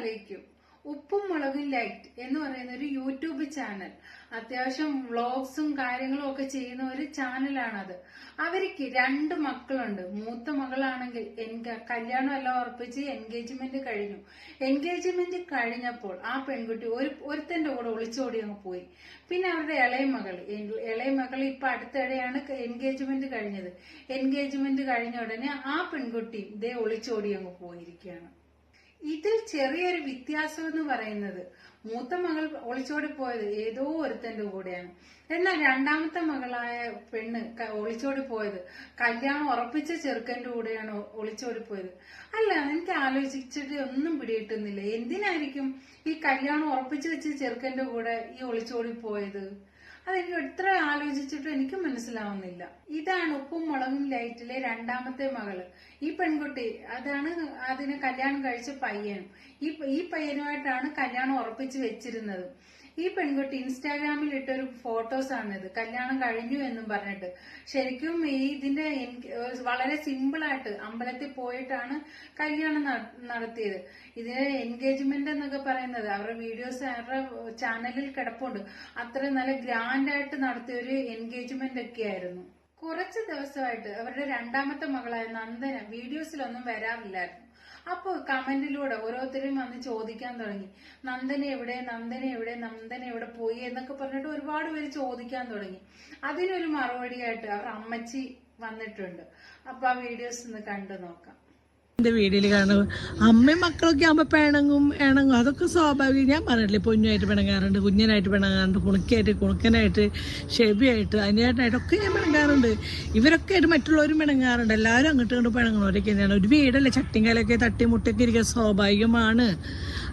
അലൈക്കും ഉപ്പും മുളകും ലൈറ്റ് എന്ന് പറയുന്ന ഒരു യൂട്യൂബ് ചാനൽ അത്യാവശ്യം വ്ളോഗ്സും കാര്യങ്ങളും ഒക്കെ ചെയ്യുന്ന ഒരു ചാനലാണത് അവർക്ക് രണ്ട് മക്കളുണ്ട്. മൂത്ത മകളാണെങ്കിൽ കല്യാണം എല്ലാം ഉറപ്പിച്ച് എൻഗേജ്മെന്റ് കഴിഞ്ഞു. എൻഗേജ്മെന്റ് കഴിഞ്ഞപ്പോൾ ആ പെൺകുട്ടി ഒരു ഒരുത്തന്റെ കൂടെ ഒളിച്ചോടി അങ്ങ് പോയി. പിന്നെ അവരുടെ ഇളയ മകൾ ഇളയ മകൾ ഇപ്പൊ അടുത്തിടെയാണ് എൻഗേജ്മെന്റ് കഴിഞ്ഞത്. എൻഗേജ്മെന്റ് കഴിഞ്ഞ ഉടനെ ആ പെൺകുട്ടി ഇതേ ഒളിച്ചോടി അങ്ങ് പോയിരിക്കുകയാണ്. ഇതിൽ ചെറിയൊരു വ്യത്യാസം എന്ന് പറയുന്നത്. മൂത്ത മകൾ ഒളിച്ചോടി പോയത് ഏതോ ഒരുത്തന്റെ കൂടെയാണ്. എന്നാൽ രണ്ടാമത്തെ മകളായ പെണ്ണ് ഒളിച്ചോടി പോയത് കല്യാണം ഉറപ്പിച്ച ചെറുക്കന്റെ കൂടെയാണ് ഒളിച്ചോടി പോയത്. അല്ല എനിക്ക് ആലോചിച്ചിട്ട് ഒന്നും പിടിയിട്ടുന്നില്ല എന്തിനായിരിക്കും ഈ കല്യാണം ഉറപ്പിച്ചു വെച്ച ചെറുക്കന്റെ കൂടെ ഈ ഒളിച്ചോടി പോയത്? അതെനിക്ക് എത്ര ആലോചിച്ചിട്ടും എനിക്ക് മനസ്സിലാവുന്നില്ല. ഇതാണ് ഉപ്പും മുളകും ലൈറ്റിലെ രണ്ടാമത്തെ മകൾ. ഈ പെൺകുട്ടി അതാണ് അതിന് കല്യാണം കഴിച്ച പയ്യനും ഈ ഈ പയ്യനുമായിട്ടാണ് കല്യാണം ഉറപ്പിച്ച് വെച്ചിരുന്നത്. ഈ പെൺകുട്ടി ഇൻസ്റ്റാഗ്രാമിൽ ഇട്ടൊരു ആണിത് കല്യാണം കഴിഞ്ഞു എന്നും പറഞ്ഞിട്ട്. ശരിക്കും ഈ ഇതിന്റെ വളരെ സിമ്പിൾ ആയിട്ട് അമ്പലത്തിൽ പോയിട്ടാണ് കല്യാണം നടത്തിയത്. ഇതിന്റെ എൻഗേജ്മെന്റ് എന്നൊക്കെ പറയുന്നത്. അവരുടെ വീഡിയോസ് അവരുടെ ചാനലിൽ കിടപ്പുണ്ട്. അത്ര നല്ല ഗ്രാൻഡ് ആയിട്ട് നടത്തിയ ഒരു എൻഗേജ്മെന്റ് ഒക്കെ ആയിരുന്നു കുറച്ച് ദിവസമായിട്ട് അവരുടെ രണ്ടാമത്തെ മകളായ നന്ദന വീഡിയോസിലൊന്നും വരാറില്ലായിരുന്നു. അപ്പോൾ കമന്റിലൂടെ ഓരോരുത്തരും വന്ന് ചോദിക്കാൻ തുടങ്ങി. നന്ദന എവിടെ നന്ദന എവിടെ നന്ദന എവിടെ പോയി എന്നൊക്കെ പറഞ്ഞിട്ട് ഒരുപാട് പേര് ചോദിക്കാൻ തുടങ്ങി. അതിനൊരു മറുപടിയായിട്ട് അവർ അമ്മച്ചി വന്നിട്ടുണ്ട്. അപ്പൊ ആ വീഡിയോസ് ഒന്ന് കണ്ടു നോക്കാം. എന്റെ വീഡിയോയിൽ കാണുന്നത് അമ്മയും മക്കളൊക്കെ ആകുമ്പോ പിണങ്ങും ഇണങ്ങും. അതൊക്കെ സ്വാഭാവികം. ഞാൻ പറഞ്ഞില്ലേ പൊന്നുമായിട്ട് പിണങ്ങാറുണ്ട് കുഞ്ഞനായിട്ട് പിണങ്ങാറുണ്ട് കുണുക്കായിട്ട് കുണുക്കനായിട്ട് ഷെബിയായിട്ട് അനിയായിട്ടായിട്ടൊക്കെ ഞാൻ പിണങ്ങാറുണ്ട്. ഇവരൊക്കെ ആയിട്ട് മറ്റുള്ളവരും പിണങ്ങാറുണ്ട്. എല്ലാവരും അങ്ങോട്ട് ഇങ്ങോട്ട് പിണങ്ങുന്നവരൊക്കെ തന്നെയാണ്. ഒരു വീടല്ലേ ചട്ടിങ്കാലൊക്കെ തട്ടി മുട്ടൊക്കെ ഇരിക്കുക സ്വാഭാവികമാണ്.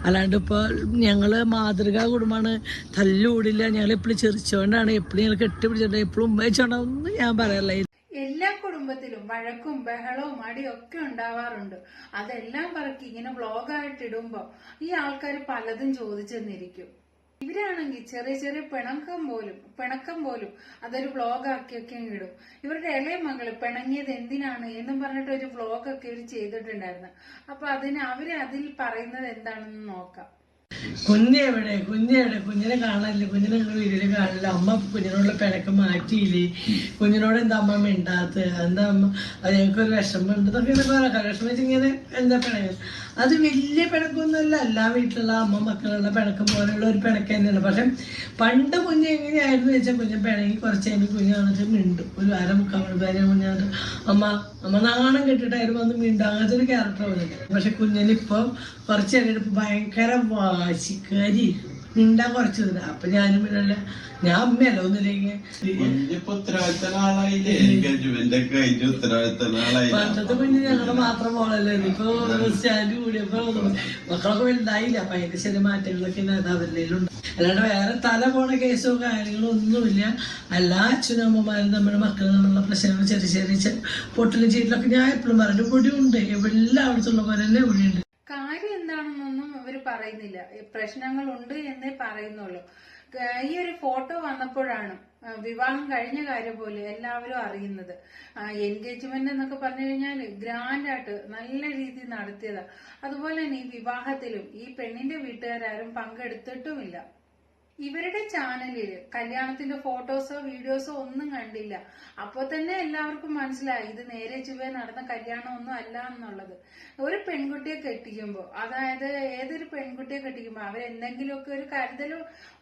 അല്ലാണ്ട് ഇപ്പോൾ ഞങ്ങൾ മാതൃകാ കുടുംബമാണ്. തല്ലൂടില്ല ഞങ്ങൾ എപ്പോഴും ചെറിച്ചുകൊണ്ടാണ് എപ്പോഴും ഞങ്ങൾ കെട്ടിപ്പിടിച്ചിട്ടുണ്ട് എപ്പോഴും ഉമ്മയിച്ചോണ്ടൊന്നും ഞാൻ പറയാറില്ല. എല്ലാ കുടുംബത്തിലും വഴക്കും ബഹളവും അടിയും ഒക്കെ ഉണ്ടാവാറുണ്ട്. അതെല്ലാം പറക്കി ഇങ്ങനെ വ്ളോഗായിട്ട് ഇടുമ്പോ ഈ ആൾക്കാർ പലതും ചോദിച്ചെന്നിരിക്കും. ഇവരാണെങ്കിൽ ചെറിയ ചെറിയ പിണക്കം പോലും പിണക്കം പോലും അതൊരു വ്ളോഗാക്കിയൊക്കെ ഇടും. ഇവരുടെ ഇളയ മകൾ പിണങ്ങിയത് എന്തിനാണ് എന്നും പറഞ്ഞിട്ട് ഒരു വ്ളോഗൊക്കെ ഇവർ ചെയ്തിട്ടുണ്ടായിരുന്നു. അപ്പൊ അതിന് അവർ അതിൽ പറയുന്നത് എന്താണെന്ന് നോക്കാം. കുഞ്ഞ് എവിടെ? കുഞ്ഞ് എവിടെ? കുഞ്ഞിനെ കാണാനില്ല. കുഞ്ഞിനെ നിങ്ങൾ വീട്ടിൽ കാണില്ല. അമ്മ കുഞ്ഞിനോടുള്ള പിണക്കം മാറ്റിയില്ലേ? കുഞ്ഞിനോട് എന്താ അമ്മ മിണ്ടാത്ത എന്താ അമ്മ? അത് ഞങ്ങൾക്കൊരു വിഷമം ഉണ്ട് എന്നൊക്കെ ഇങ്ങനെ പറയാം വിഷമം വെച്ച് എന്താ പിണക്കം അത് വലിയ പിണക്കൊന്നുമല്ല. എല്ലാ വീട്ടിലുള്ള അമ്മ മക്കളുള്ള പിണക്കം പോലെയുള്ള ഒരു പിണക്കം തന്നെയാണ്. പക്ഷെ പണ്ട് കുഞ്ഞ് എങ്ങനെയായിരുന്നു വെച്ചാൽ കുഞ്ഞ് പിണങ്ങി കുറച്ച് കഴിഞ്ഞ് കുഞ്ഞ് വന്നിട്ട് മിണ്ടും. ഒരു അര മുക്കാൽ പേരെ കുഞ്ഞ് വന്നിട്ട് അമ്മ അമ്മ നാണം കെട്ടിട്ടായിരുന്നു വന്ന് മിണ്ടും അങ്ങനത്തെ ഒരു ക്യാരക്ടർ പോലെ പക്ഷെ കുഞ്ഞിനിപ്പം കുറച്ച് കഴിഞ്ഞിട്ട് ഭയങ്കര വാശിക്കാരി മിണ്ടാൻ കുറച്ച് തന്നെ അപ്പൊ ഞാനും മിണ്ടല്ല ഞാൻ അമ്മയല്ല ഒന്നില്ലെങ്കിൽ പണ്ടത്തെ പിന്നെ ഞങ്ങൾ മാത്രം പോണല്ലോ. ഇപ്പൊ സ്റ്റാൻഡ് കൂടിയപ്പോ മക്കളൊക്കെ വലുതായില്ല. അപ്പൊ അതിന്റെ ശരി മാറ്റങ്ങളൊക്കെ അവരിലുണ്ട് അല്ലാണ്ട് വേറെ തല പോണ കേസോ കാര്യങ്ങളോ ഒന്നുമില്ല. എല്ലാ അച്ഛനും അമ്മമാരും നമ്മുടെ മക്കളും തമ്മിലുള്ള പ്രശ്നങ്ങൾ ചെറിയ ചെറിയ പൊട്ടലും ചീറ്റിലൊക്കെ ഞാൻ എപ്പോഴും പറഞ്ഞു പൊടിയുണ്ട്. എവിടെ അവിടുത്തെ എല്ലായിടത്തുള്ള പോലെ തന്നെ ഇവിടെ ഉണ്ട് കാര്യം എന്താണെന്നൊന്നും അവർ പറയുന്നില്ല. പ്രശ്നങ്ങളുണ്ട് എന്നേ പറയുന്നുള്ളൂ. ഈ ഒരു ഫോട്ടോ വന്നപ്പോഴാണ് വിവാഹം കഴിഞ്ഞ കാര്യം പോലെ എല്ലാവരും അറിയുന്നത്. എൻഗേജ്മെന്റ് എന്നൊക്കെ പറഞ്ഞു കഴിഞ്ഞാൽ ഗ്രാൻഡ് ആയിട്ട് നല്ല രീതിയിൽ നടത്തിയതാണ് അതുപോലെ തന്നെ ഈ വിവാഹത്തിലും ഈ പെണ്ണിന്റെ വീട്ടുകാരും പങ്കെടുത്തിട്ടുമില്ല. ഇവരുടെ ചാനലിൽ കല്യാണത്തിന്റെ ഫോട്ടോസോ വീഡിയോസോ ഒന്നും കണ്ടില്ല. അപ്പോൾ തന്നെ എല്ലാവർക്കും മനസ്സിലായി ഇത് നേരെ ചുവ നടന്ന കല്യാണം ഒന്നും അല്ല എന്നുള്ളത്. ഒരു പെൺകുട്ടിയെ കെട്ടിക്കുമ്പോൾ അതായത് ഏതൊരു പെൺകുട്ടിയെ കെട്ടിക്കുമ്പോൾ അവരെന്തെങ്കിലുമൊക്കെ ഒരു കരുതൽ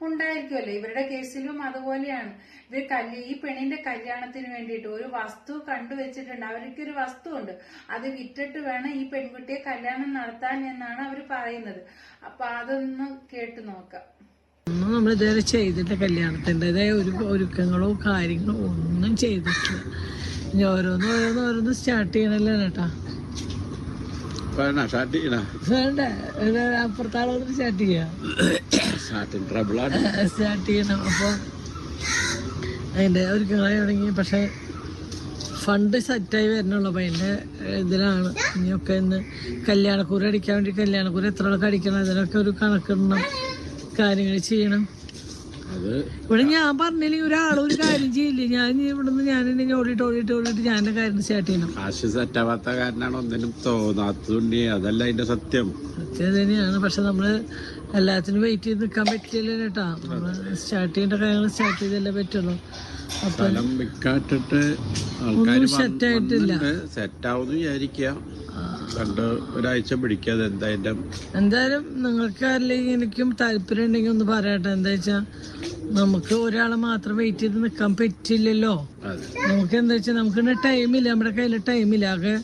ഉണ്ടായിരിക്കുമല്ലോ ഇവരുടെ കേസിലും അതുപോലെയാണ്. ഇവർ കല്യ ഈ പെണ്ണിന്റെ കല്യാണത്തിന് വേണ്ടിയിട്ട് ഒരു വസ്തു കണ്ടുവച്ചിട്ടുണ്ട്. അവർക്കൊരു വസ്തു ഉണ്ട് അത് വിറ്റിട്ട് വേണം ഈ പെൺകുട്ടിയെ കല്യാണം നടത്താൻ എന്നാണ് അവർ പറയുന്നത്. അപ്പൊ അതൊന്ന് കേട്ടു നോക്കാം. ഒന്നും നമ്മൾ ഇതുവരെ ചെയ്തിട്ട് കല്യാണത്തിന്റെതായ ഒരു ഒരുക്കങ്ങളോ കാര്യങ്ങളോ ഒന്നും ചെയ്തിട്ടില്ല. ഇനി ഓരോന്ന് ഓരോന്ന് ഓരോന്ന് സ്റ്റാർട്ട് ചെയ്യണല്ലോ കേട്ടാ വേണ്ട അപ്പുറത്താളോട് സ്റ്റാർട്ട് ചെയ്യാം. സ്റ്റാർട്ട് ചെയ്യണം. അപ്പോൾ അതിന്റെ ഒരുക്കങ്ങളായി തുടങ്ങി. പക്ഷേ ഫണ്ട് സെറ്റായി വരണുള്ളൂ. അപ്പം അതിന്റെ ഇതിലാണ്. ഇനിയൊക്കെ ഇന്ന് കല്യാണക്കൂര അടിക്കാൻ വേണ്ടി കല്യാണക്കൂര എത്ര ആൾക്ക് അടിക്കണം? അതിനൊക്കെ ഒരു കണക്കിടണം കാര്യങ്ങൾ ചെയ്യണം. ഇവിടെ ഞാൻ പറഞ്ഞില്ലെങ്കിൽ ഒരാളും ഒരു കാര്യം ചെയ്യില്ല? ഞാൻ ഇവിടുന്ന് ഞാൻ ഇനി ഓടിയിട്ട് ഓടിയിട്ട് ഓടിയിട്ട് ഞാൻ കാര്യം സ്റ്റാർട്ട് ചെയ്യണം. കാശ് സെറ്റാവാത്ത കാരണമാണ് ഒന്നിനും തോന്നാത്തതുണ്ട്. അതല്ല അതിന്റെ സത്യം. സത്യം തന്നെയാണ്. പക്ഷെ നമ്മൾ എല്ലാത്തിനും വെയിറ്റ് ചെയ്ത് നിൽക്കാൻ പറ്റില്ല കേട്ടാ നമ്മൾ സ്റ്റാർട്ട് ചെയ്യേണ്ട കാര്യങ്ങൾ സ്റ്റാർട്ട് ചെയ്തല്ലേ പറ്റുള്ളൂ. സ്ഥലം വിൽക്കാട്ടിട്ട് ആൾക്കാർ set ആയിട്ടില്ല. സെറ്റ് ആവുമെന്ന് വിചാരിക്കുക. കണ്ട് ഒരാഴ്ച പിടിക്കാതെ എന്താ അതിന്റെ എന്തായാലും നിങ്ങൾക്ക് അല്ലെങ്കിൽ എനിക്കും താല്പര്യം ഉണ്ടെങ്കിൽ ഒന്ന് പറയട്ടെ. എന്താ വെച്ചാ നമുക്ക് ഒരാളെ മാത്രം വെയിറ്റ് ചെയ്ത് നിൽക്കാൻ പറ്റില്ലല്ലോ. നമുക്ക് എന്താ വെച്ചാൽ നമുക്ക് ടൈമില്ല നമ്മുടെ കയ്യിൽ ടൈമില്ല ആകെ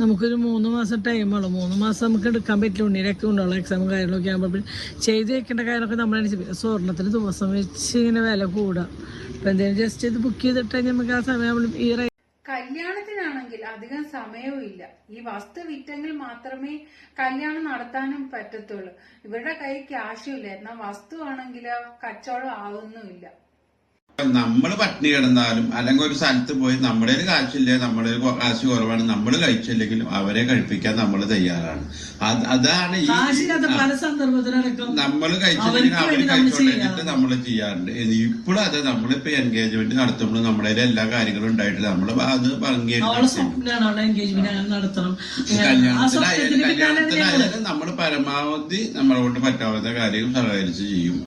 നമുക്കൊരു മൂന്ന് മാസം ടൈമുള്ളൂ മൂന്ന് മാസം നമുക്ക് എടുക്കാൻ പറ്റില്ല. ഉണ്ണിയിലൊക്കെ ഉണ്ടാവുള്ളൂ എക്സാമും കാര്യങ്ങളൊക്കെ ആകുമ്പോൾ ചെയ്ത് വെക്കേണ്ട കാര്യങ്ങളൊക്കെ നമ്മളനുസരിച്ച് സ്വർണത്തിന് ദിവസം വെച്ച് ഇങ്ങനെ വില കൂടാം അപ്പം എന്തെങ്കിലും ജസ്റ്റ് ഇത് ബുക്ക് ചെയ്തിട്ട് നമുക്ക് ആ സമയം ഈ കല്യാണത്തിനാണെങ്കിൽ അധികം സമയവും ഇല്ല. ഈ വസ്തു വിറ്റെങ്കിൽ മാത്രമേ കല്യാണം നടത്താനും പറ്റത്തുള്ളൂ. ഇവരുടെ കൈ ക്യാഷും ഇല്ല. എന്നാൽ വസ്തു ആണെങ്കിൽ കച്ചവടം ആവുന്നുമില്ല. നമ്മൾ പട്ടിണി കിടന്നാലും അല്ലെങ്കിൽ ഒരു സ്ഥലത്ത് പോയി നമ്മുടെ ഒരു കാശില്ല നമ്മുടെ ഒരു കാശ് കുറവാണ് നമ്മൾ കഴിച്ചില്ലെങ്കിലും അവരെ കഴിപ്പിക്കാൻ നമ്മൾ തയ്യാറാണ്. അത് അതാണ് ഈ നമ്മൾ കഴിച്ചില്ലെങ്കിൽ നമ്മൾ കഴിച്ചോണ്ടിട്ട് നമ്മൾ ചെയ്യാറുണ്ട്. ഇപ്പോഴും അത് നമ്മളിപ്പോ എൻഗേജ്മെന്റ് നടത്തുമ്പോൾ നമ്മുടെ എല്ലാ കാര്യങ്ങളും ഉണ്ടായിട്ടില്ല നമ്മൾ അത് പങ്കെടുക്കും കല്യാണത്തിനായാലും നമ്മൾ പരമാവധി നമ്മളെ കൊണ്ട് പറ്റാവുന്ന കാര്യങ്ങൾ സഹകരിച്ച് ചെയ്യും.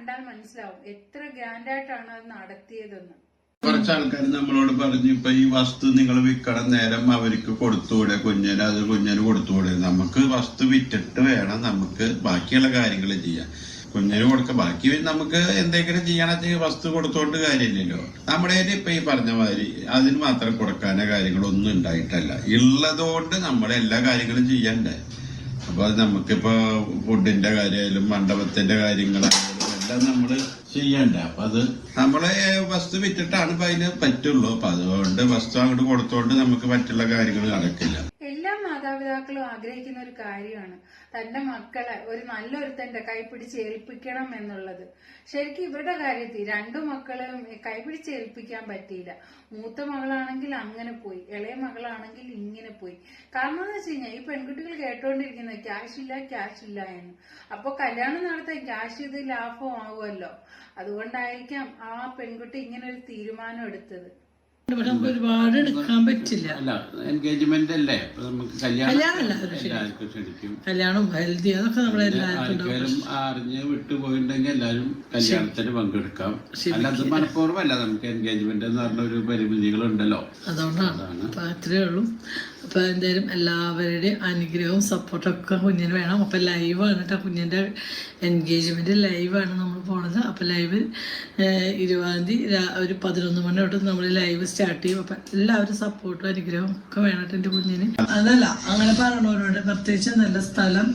കണ്ടാൽ മനസ്സിലാവും എത്ര ഗ്രാൻഡായിട്ടാണ് അത് നടത്തിയതെന്ന്. കുറച്ച് ആൾക്കാർ നമ്മളോട് പറഞ്ഞു ഇപ്പൊ ഈ വസ്തു നിങ്ങൾ വിൽക്കണം നേരം അവർക്ക് കൊടുത്തുകൂടെ കുഞ്ഞിന്? അത് കുഞ്ഞിന് കൊടുത്തുകൂടെ? നമുക്ക് വസ്തു വിറ്റിട്ട് വേണം നമുക്ക് ബാക്കിയുള്ള കാര്യങ്ങൾ ചെയ്യാൻ. കുഞ്ഞിന് കൊടുക്ക ബാക്കി നമുക്ക് എന്തെങ്കിലും ചെയ്യണമെങ്കിൽ വസ്തു കൊടുത്തോണ്ട് കാര്യമില്ലല്ലോ. നമ്മുടെ ഇപ്പൊ ഈ പറഞ്ഞ മാതിരി അതിന് മാത്രം കൊടുക്കാനോ കാര്യങ്ങളൊന്നും ഉണ്ടായിട്ടല്ല. ഉള്ളതുകൊണ്ട് നമ്മൾ എല്ലാ കാര്യങ്ങളും ചെയ്യണ്ടേ? അപ്പൊ നമുക്കിപ്പോ ഫുഡിന്റെ കാര്യമായാലും മണ്ഡപത്തിന്റെ കാര്യങ്ങളായാലും എല്ലാം നമ്മൾ ചെയ്യണ്ടേ? അപ്പൊ അത് നമ്മൾ വസ്തു വിറ്റിട്ടാണ് ഇപ്പൊ അതിന് പറ്റുള്ളൂ. അപ്പൊ അതുകൊണ്ട് വസ്തു അങ്ങോട്ട് കൊടുത്തോണ്ട് നമുക്ക് മറ്റുള്ള കാര്യങ്ങൾ നടക്കില്ല. മാതാപിതാക്കളും ആഗ്രഹിക്കുന്ന ഒരു കാര്യമാണ്. തന്റെ മക്കളെ ഒരു നല്ലൊരുത്തന്റെ കൈപിടിച്ച് ഏൽപ്പിക്കണം എന്നുള്ളത്. ശരിക്കും ഇവരുടെ കാര്യത്തിൽ രണ്ടു മക്കളെയും കൈപിടിച്ച് ഏൽപ്പിക്കാൻ പറ്റിയില്ല. മൂത്ത മകളാണെങ്കിൽ അങ്ങനെ പോയി ഇളയ മകളാണെങ്കിൽ ഇങ്ങനെ പോയി. കാരണം എന്ന് വെച്ച് കഴിഞ്ഞാൽ ഈ പെൺകുട്ടികൾ കേട്ടോണ്ടിരിക്കുന്നത് ക്യാഷ് ഇല്ല ക്യാഷ് ഇല്ല എന്ന്. അപ്പൊ കല്യാണം നടത്താൻ ക്യാഷ് ഇത് ലാഭമാവുമല്ലോ അതുകൊണ്ടായിരിക്കാം ആ പെൺകുട്ടി ഇങ്ങനെ ഒരു തീരുമാനം എടുത്തത്. പക്ഷെ നമുക്ക് ഒരുപാട് എടുക്കാൻ പറ്റില്ല. അല്ല എൻഗേജ്മെന്റ് അല്ലേ? അപ്പൊ നമുക്ക് കല്യാണം കല്യാണമല്ല, ഒരു ശരി. എല്ലാവർക്കും ക്ഷണിക്കും കല്യാണം ഹെൽത്തി അതൊക്കെ നമ്മളെല്ലാവർക്കും ഉണ്ടാവും. ആർക്കെങ്കിലും അറിഞ്ഞ് വിട്ടുപോയിട്ടുണ്ടെങ്കിൽ എല്ലാവരും കല്യാണത്തിന് പങ്കെടുക്കാം. അല്ല അത് മനഃപൂർവമല്ല. നമുക്ക് എൻഗേജ്മെന്റ് എന്ന് പറഞ്ഞ ഒരു പരിമിതികളുണ്ടല്ലോ. അതുകൊണ്ടാണ്. അപ്പൊ അത്രേ ഉള്ളൂ. അപ്പൊ എന്തായാലും എല്ലാവരുടെയും അനുഗ്രഹവും സപ്പോർട്ടൊക്കെ കുഞ്ഞിന് വേണം. അപ്പോൾ ലൈവാണ് കേട്ടോ കുഞ്ഞിന്റെ എൻഗേജ്മെന്റ് ലൈവാണ് നമ്മൾ പോണത്. അപ്പോൾ ലൈവ് ഇരുപതാം തീയതി ഒരു പതിനൊന്ന് മണി തൊട്ട് നമ്മൾ ലൈവ് സ്റ്റാർട്ട് ചെയ്യും. അപ്പോൾ എല്ലാവരും സപ്പോർട്ടും അനുഗ്രഹവും ഒക്കെ വേണം എന്റെ കുഞ്ഞിന്. അതല്ല അങ്ങനെ പറയണവരോട് പ്രത്യേകിച്ച് നല്ല സ്ഥലം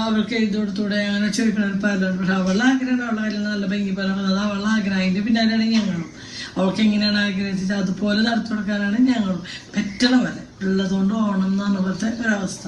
അവർക്ക് എഴുതി കൊടുത്തൂടെ അങ്ങനെ ചോദിക്കണം പലരും പക്ഷെ അവളുടെ ആഗ്രഹം അവളുടെ കാര്യം നല്ല ഭംഗി പറയുന്നത് അത് അവളുടെ ആഗ്രഹം. അതിന്റെ പിന്നാലെയാണ് ഞങ്ങളും. അവൾക്ക് എങ്ങനെയാണ് ആഗ്രഹിച്ചത്? അതുപോലെ നടത്തി കൊടുക്കാനാണ് ഞങ്ങളും. പറ്റണ പോലെ. ഉള്ളതുകൊണ്ട് ഓണം എന്ന് പറഞ്ഞ പോലത്തെ ഒരവസ്ഥ